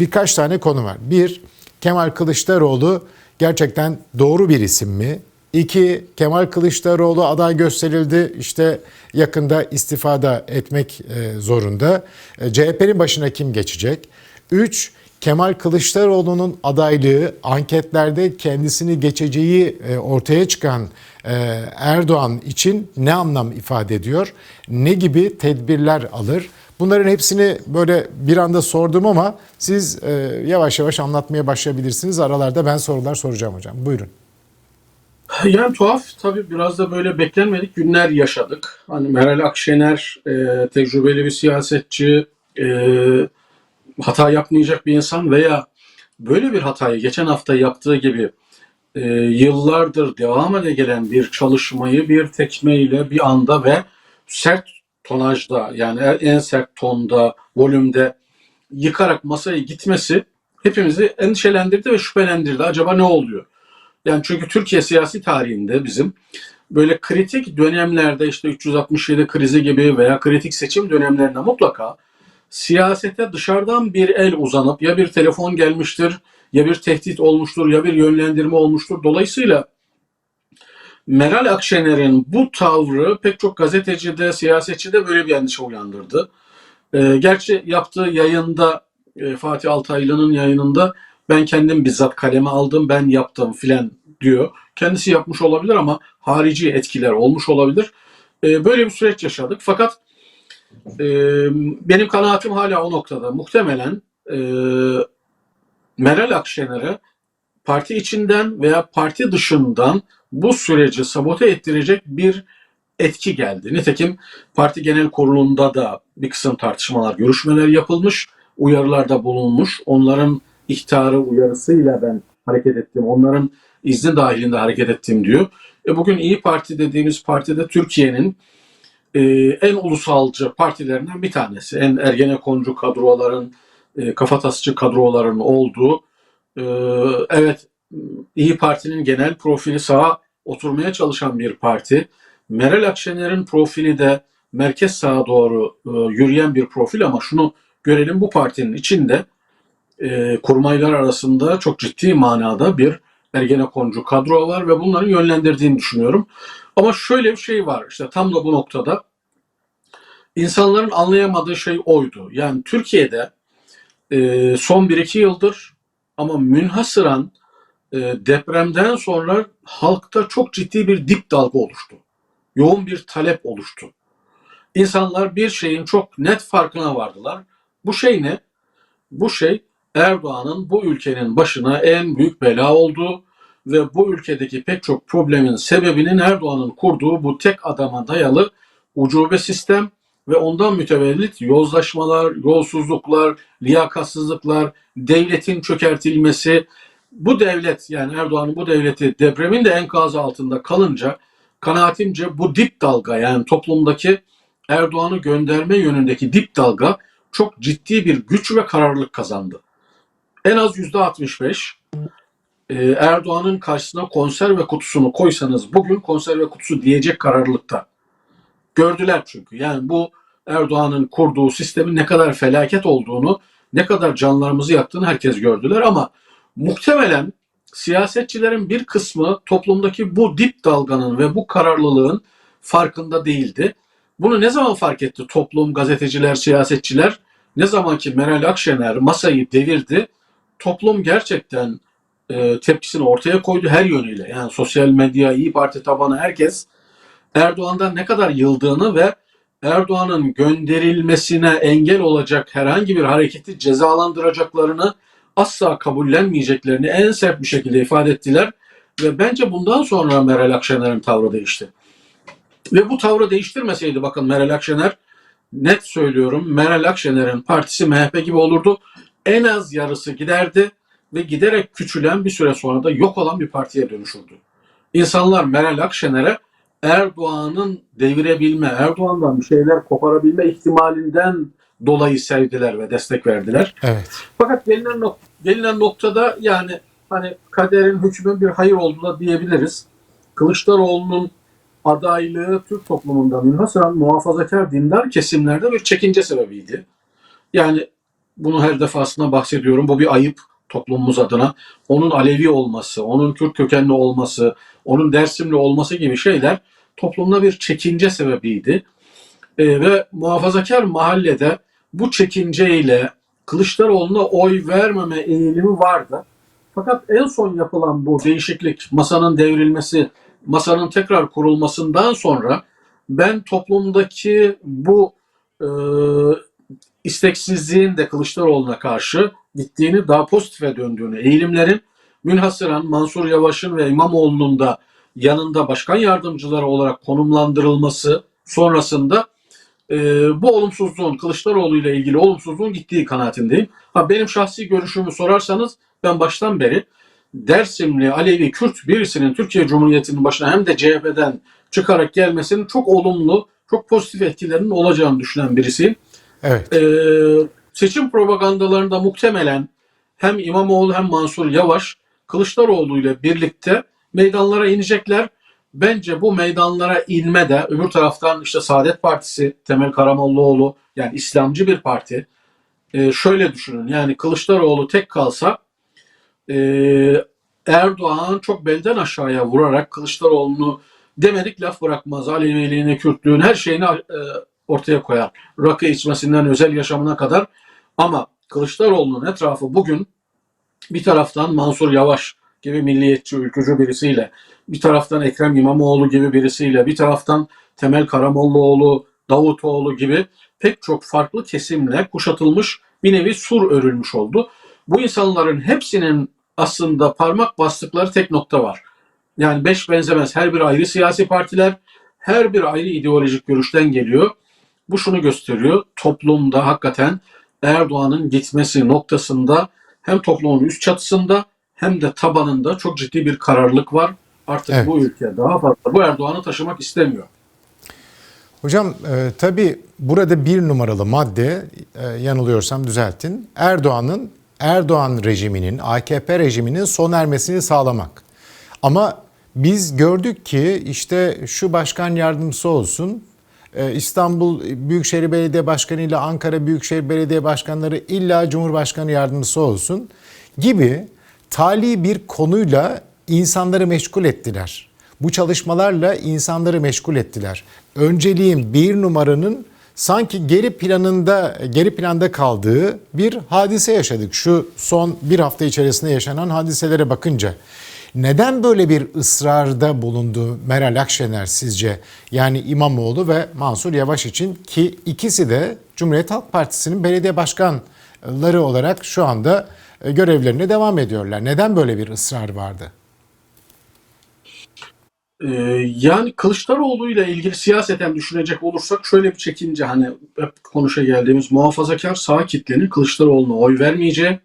birkaç tane konu var. Bir, Kemal Kılıçdaroğlu gerçekten doğru bir isim mi? İki, Kemal Kılıçdaroğlu aday gösterildi. İşte yakında istifada etmek e, zorunda. E, CHP'nin başına kim geçecek? Üç, Kemal Kılıçdaroğlu'nun adaylığı anketlerde kendisini geçeceği e, ortaya çıkan Erdoğan için ne anlam ifade ediyor? Ne gibi tedbirler alır? Bunların hepsini böyle bir anda sordum ama siz e, yavaş yavaş anlatmaya başlayabilirsiniz. Aralarda ben sorular soracağım hocam. Buyurun. Yani tuhaf tabii biraz da böyle beklenmedik günler yaşadık. Hani Meral Akşener e, tecrübeli bir siyasetçi, e, hata yapmayacak bir insan veya böyle bir hatayı geçen hafta yaptığı gibi e, yıllardır devam ede gelen bir çalışmayı bir tekmeyle bir anda ve sert tonajda yani en sert tonda, volümde yıkarak masaya gitmesi hepimizi endişelendirdi ve şüphelendirdi. Acaba ne oluyor? Yani çünkü Türkiye siyasi tarihinde bizim böyle kritik dönemlerde işte 367 krizi gibi veya kritik seçim dönemlerinde mutlaka siyasete dışarıdan bir el uzanıp ya bir telefon gelmiştir, ya bir tehdit olmuştur, ya bir yönlendirme olmuştur. Dolayısıyla Meral Akşener'in bu tavrı pek çok gazetecide, siyasetçide böyle bir endişe uyandırdı. E, gerçi yaptığı yayında e, Fatih Altaylı'nın yayınında ben kendim bizzat kaleme aldım, ben yaptım filan diyor. Kendisi yapmış olabilir ama harici etkiler olmuş olabilir. E, böyle bir süreç yaşadık. Fakat e, benim kanaatim hala o noktada. Muhtemelen e, Meral Akşener'e parti içinden veya parti dışından bu süreci sabote ettirecek bir etki geldi. Nitekim parti genel kurulunda da bir kısım tartışmalar, görüşmeler yapılmış, uyarılarda bulunmuş. Onların ihtarı uyarısıyla ben hareket ettim. Onların izni dahilinde hareket ettim diyor. E bugün İyi Parti dediğimiz partide Türkiye'nin e, en ulusalcı partilerinden bir tanesi. En ergenekoncu kadroların, e, kafatasçı kadroların olduğu. E, evet İyi Parti'nin genel profili sağa oturmaya çalışan bir parti. Meral Akşener'in profili de merkez sağa doğru e, yürüyen bir profil ama şunu görelim bu partinin içinde e, kurmaylar arasında çok ciddi manada bir Ergenekoncu kadro var ve bunların yönlendirdiğini düşünüyorum. Ama şöyle bir şey var işte tam da bu noktada insanların anlayamadığı şey oydu. Yani Türkiye'de e, son 1-2 yıldır ama münhasıran depremden sonra halkta çok ciddi bir dip dalga oluştu. Yoğun bir talep oluştu. İnsanlar bir şeyin çok net farkına vardılar. Bu şey ne? Bu şey Erdoğan'ın bu ülkenin başına en büyük bela olduğu ve bu ülkedeki pek çok problemin sebebinin Erdoğan'ın kurduğu bu tek adama dayalı ucube sistem ve ondan mütevellit yozlaşmalar, yolsuzluklar, liyakatsızlıklar, devletin çökertilmesi, bu devlet yani Erdoğan'ın bu devleti depremin de enkazı altında kalınca kanaatimce bu dip dalga yani toplumdaki Erdoğan'ı gönderme yönündeki dip dalga çok ciddi bir güç ve kararlılık kazandı. En az yüzde 65 e, Erdoğan'ın karşısına konserve kutusunu koysanız bugün konserve kutusu diyecek kararlılıkta. Gördüler çünkü. Yani bu Erdoğan'ın kurduğu sistemin ne kadar felaket olduğunu, ne kadar canlarımızı yaktığını herkes gördüler ama muhtemelen siyasetçilerin bir kısmı toplumdaki bu dip dalganın ve bu kararlılığın farkında değildi. Bunu ne zaman fark etti toplum, gazeteciler, siyasetçiler? Ne zaman ki Meral Akşener masayı devirdi, toplum gerçekten e, tepkisini ortaya koydu her yönüyle. Yani sosyal medya, İyi Parti tabanı herkes Erdoğan'dan ne kadar yıldığını ve Erdoğan'ın gönderilmesine engel olacak herhangi bir hareketi cezalandıracaklarını asla kabullenmeyeceklerini en sert bir şekilde ifade ettiler ve bence bundan sonra Meral Akşener'in tavrı değişti. Ve bu tavrı değiştirmeseydi bakın Meral Akşener net söylüyorum Meral Akşener'in partisi MHP gibi olurdu. En az yarısı giderdi ve giderek küçülen bir süre sonra da yok olan bir partiye dönüşürdü. İnsanlar Meral Akşener'e Erdoğan'ın devirebilme, Erdoğan'dan bir şeyler koparabilme ihtimalinden dolayı sevdiler ve destek verdiler. Evet. Fakat gelinen, nok- gelinen noktada yani hani kaderin hükmü bir hayır olduğuna diyebiliriz. Kılıçdaroğlu'nun adaylığı Türk toplumunda münhasıran muhafazakar dindar kesimlerde bir çekince sebebiydi. Yani bunu her defasında bahsediyorum. Bu bir ayıp toplumumuz adına. Onun Alevi olması, onun Kürt kökenli olması, onun Dersimli olması gibi şeyler toplumda bir çekince sebebiydi. Ee, ve muhafazakar mahallede bu çekinceyle Kılıçdaroğlu'na oy vermeme eğilimi vardı. Fakat en son yapılan bu değişiklik, masanın devrilmesi, masanın tekrar kurulmasından sonra ben toplumdaki bu e, isteksizliğin de Kılıçdaroğlu'na karşı gittiğini, daha pozitife döndüğünü, eğilimlerin münhasıran Mansur Yavaş'ın ve İmamoğlu'nun da yanında başkan yardımcıları olarak konumlandırılması sonrasında e, bu olumsuzluğun Kılıçdaroğlu ile ilgili olumsuzluğun gittiği kanaatindeyim. Ha, benim şahsi görüşümü sorarsanız ben baştan beri Dersimli Alevi Kürt birisinin Türkiye Cumhuriyeti'nin başına hem de CHP'den çıkarak gelmesinin çok olumlu, çok pozitif etkilerinin olacağını düşünen birisiyim. Evet. Ee, seçim propagandalarında muhtemelen hem İmamoğlu hem Mansur Yavaş Kılıçdaroğlu ile birlikte meydanlara inecekler. Bence bu meydanlara inme de öbür taraftan işte Saadet Partisi, Temel Karamollaoğlu yani İslamcı bir parti. Ee, şöyle düşünün yani Kılıçdaroğlu tek kalsa e, Erdoğan çok belden aşağıya vurarak Kılıçdaroğlu'nu demedik laf bırakmaz. Aleviliğini, Kürtlüğün her şeyini e, ortaya koyar. Rakı içmesinden özel yaşamına kadar. Ama Kılıçdaroğlu'nun etrafı bugün bir taraftan Mansur Yavaş gibi milliyetçi, ülkücü birisiyle, bir taraftan Ekrem İmamoğlu gibi birisiyle, bir taraftan Temel Karamollaoğlu, Davutoğlu gibi pek çok farklı kesimle kuşatılmış bir nevi sur örülmüş oldu. Bu insanların hepsinin aslında parmak bastıkları tek nokta var. Yani beş benzemez. Her bir ayrı siyasi partiler, her bir ayrı ideolojik görüşten geliyor. Bu şunu gösteriyor. Toplumda hakikaten Erdoğan'ın gitmesi noktasında hem toplumun üst çatısında hem de tabanında çok ciddi bir kararlılık var. Artık Evet. bu ülke daha fazla bu Erdoğan'ı taşımak istemiyor. Hocam e, tabii burada bir numaralı madde e, yanılıyorsam düzeltin. Erdoğan'ın Erdoğan rejiminin, AKP rejiminin son ermesini sağlamak. Ama biz gördük ki işte şu başkan yardımcısı olsun, e, İstanbul Büyükşehir Belediye Başkanı ile Ankara Büyükşehir Belediye Başkanları illa Cumhurbaşkanı yardımcısı olsun gibi tali bir konuyla insanları meşgul ettiler. Bu çalışmalarla insanları meşgul ettiler. Önceliğin bir numaranın sanki geri planında geri planda kaldığı bir hadise yaşadık. Şu son bir hafta içerisinde yaşanan hadiselere bakınca. Neden böyle bir ısrarda bulundu Meral Akşener sizce? Yani İmamoğlu ve Mansur Yavaş için ki ikisi de Cumhuriyet Halk Partisi'nin belediye başkanları olarak şu anda e, görevlerine devam ediyorlar. Neden böyle bir ısrar vardı? Ee, yani Kılıçdaroğlu ile ilgili siyaseten düşünecek olursak şöyle bir çekince hani hep konuşa geldiğimiz muhafazakar sağ kitlenin Kılıçdaroğlu'na oy vermeyeceği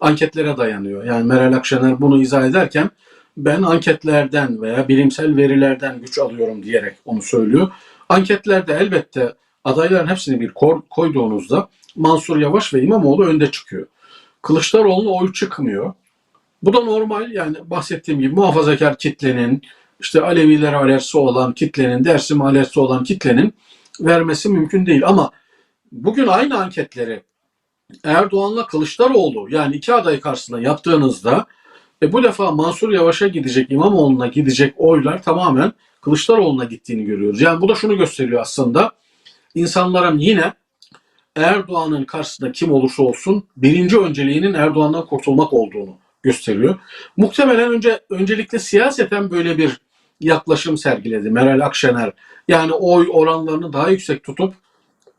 anketlere dayanıyor. Yani Meral Akşener bunu izah ederken ben anketlerden veya bilimsel verilerden güç alıyorum diyerek onu söylüyor. Anketlerde elbette adayların hepsini bir koyduğunuzda Mansur Yavaş ve İmamoğlu önde çıkıyor. Kılıçdaroğlu'na oy çıkmıyor. Bu da normal yani bahsettiğim gibi muhafazakar kitlenin işte Alevilere alerjisi olan kitlenin, Dersim alerjisi olan kitlenin vermesi mümkün değil. Ama bugün aynı anketleri Erdoğan'la Kılıçdaroğlu yani iki aday karşısında yaptığınızda e, bu defa Mansur Yavaş'a gidecek, İmamoğlu'na gidecek oylar tamamen Kılıçdaroğlu'na gittiğini görüyoruz. Yani bu da şunu gösteriyor aslında. İnsanların yine Erdoğan'ın karşısında kim olursa olsun birinci önceliğinin Erdoğan'dan kurtulmak olduğunu gösteriyor. Muhtemelen önce öncelikle siyaseten böyle bir yaklaşım sergiledi Meral Akşener. Yani oy oranlarını daha yüksek tutup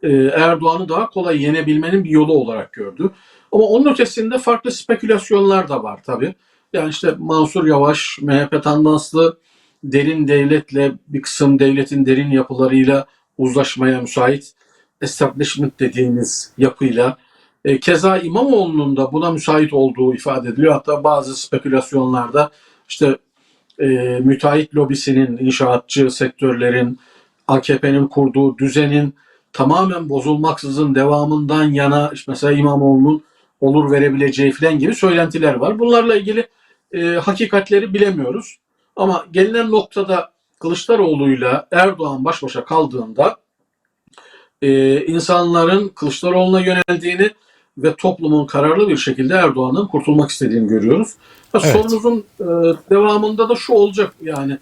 e, Erdoğan'ı daha kolay yenebilmenin bir yolu olarak gördü. Ama onun ötesinde farklı spekülasyonlar da var tabii. Yani işte Mansur Yavaş, MHP tandanslı derin devletle bir kısım devletin derin yapılarıyla uzlaşmaya müsait establishment dediğimiz yapıyla e, keza İmamoğlu'nun da buna müsait olduğu ifade ediliyor. Hatta bazı spekülasyonlarda işte e, müteahhit lobisinin, inşaatçı sektörlerin, AKP'nin kurduğu düzenin tamamen bozulmaksızın devamından yana işte mesela İmamoğlu'nun olur verebileceği falan gibi söylentiler var. Bunlarla ilgili e, hakikatleri bilemiyoruz. Ama gelinen noktada Kılıçdaroğlu'yla Erdoğan baş başa kaldığında e, insanların Kılıçdaroğlu'na yöneldiğini ve toplumun kararlı bir şekilde Erdoğan'ın kurtulmak istediğini görüyoruz. Ha, Evet. Sorunuzun e, devamında da şu olacak yani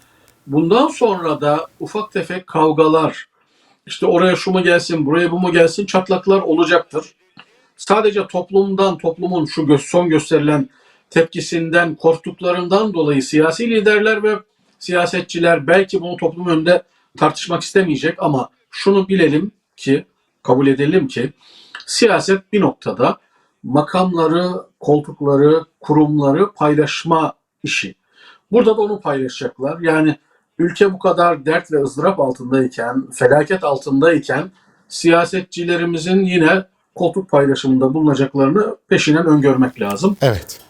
bundan sonra da ufak tefek kavgalar işte oraya şu mu gelsin buraya bu mu gelsin çatlaklar olacaktır. Sadece toplumdan toplumun şu gö- son gösterilen tepkisinden korktuklarından dolayı siyasi liderler ve siyasetçiler belki bunu toplum önünde tartışmak istemeyecek ama şunu bilelim ki kabul edelim ki siyaset bir noktada makamları, koltukları, kurumları paylaşma işi. Burada da onu paylaşacaklar. Yani ülke bu kadar dert ve ızdırap altındayken, felaket altındayken siyasetçilerimizin yine koltuk paylaşımında bulunacaklarını peşinen öngörmek lazım. Evet.